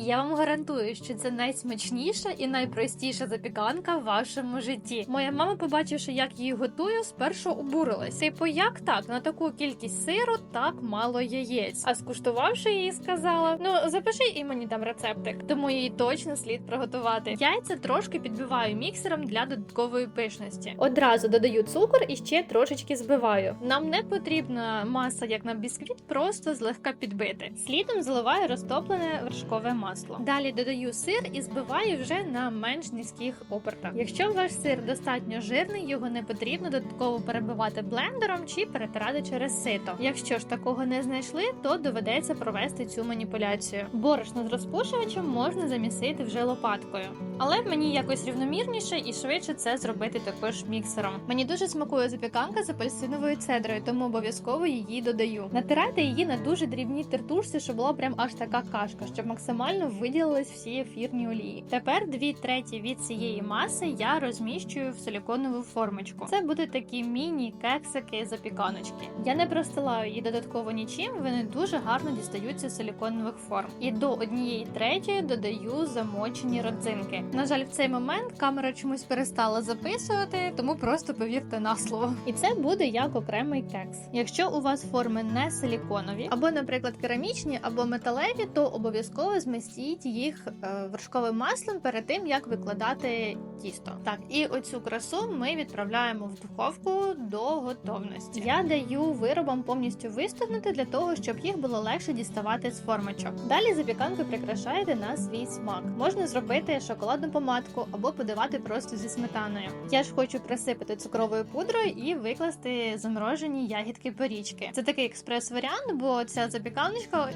Я вам гарантую, що це найсмачніша і найпростіша запіканка в вашому житті. Моя мама, побачивши, як її готую, спершу обурилась. Типу, як так? На таку кількість сиру так мало яєць. А скуштувавши її, сказала: Ну запиши і мені там рецептик, тому її точно слід приготувати. Яйця трошки підбиваю міксером для додаткової пишності. Одразу додаю цукор і ще трошечки збиваю. Нам не потрібна маса, як на бісквіт, просто злегка підбити. Слідом заливаю розтоплене вершкове масло. Далі додаю сир і збиваю вже на менш низьких обертах. Якщо ваш сир достатньо жирний, його не потрібно додатково перебивати блендером чи перетирати через сито. Якщо ж такого не знайшли, то доведеться провести цю маніпуляцію. Борошно з розпушувачем можна замісити вже лопаткою. Але мені якось рівномірніше і швидше це зробити також міксером. Мені дуже смакує запіканка з апельсиновою цедрою, тому обов'язково її додаю. Натирайте її на дуже дрібній тертушці, щоб була прям аж така кашка, щоб максимально виділились всі ефірні олії. Тепер дві треті від цієї маси я розміщую в силіконову формочку. Це будуть такі міні-кексики запіканочки. Я не простилаю її додатково нічим, вони дуже гарно дістаються з силіконових форм. І до однієї третьої додаю замочені родзинки. На жаль, в цей момент камера чомусь перестала записувати, тому просто повірте на слово. І це буде як окремий кекс. Якщо у вас форми не силіконові, або, наприклад, керамічні, або металеві, то обов'язково змістіть їх е, вершковим маслом перед тим, як викладати тісто. Так, і оцю красу ми відправляємо в духовку до готовності. Я даю виробам повністю вистигнути для того, щоб їх було легше діставати з формочок. Далі запіканку прикрашаєте на свій смак. Можна зробити шоколадну помадку або подавати просто зі сметаною. Я ж хочу присипати цукровою пудрою і викласти заморожені ягідки порічки. Це такий експрес-варіант, бо ця запіканочка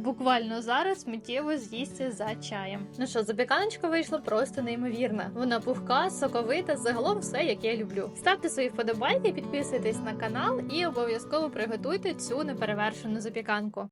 буквально зараз миттєво з'їсти за чаєм. Ну що, запіканочка вийшла просто неймовірна. Вона пухка, соковита, загалом все, як я люблю. Ставте свої вподобайки, підписуйтесь на канал і обов'язково приготуйте цю неперевершену запіканку.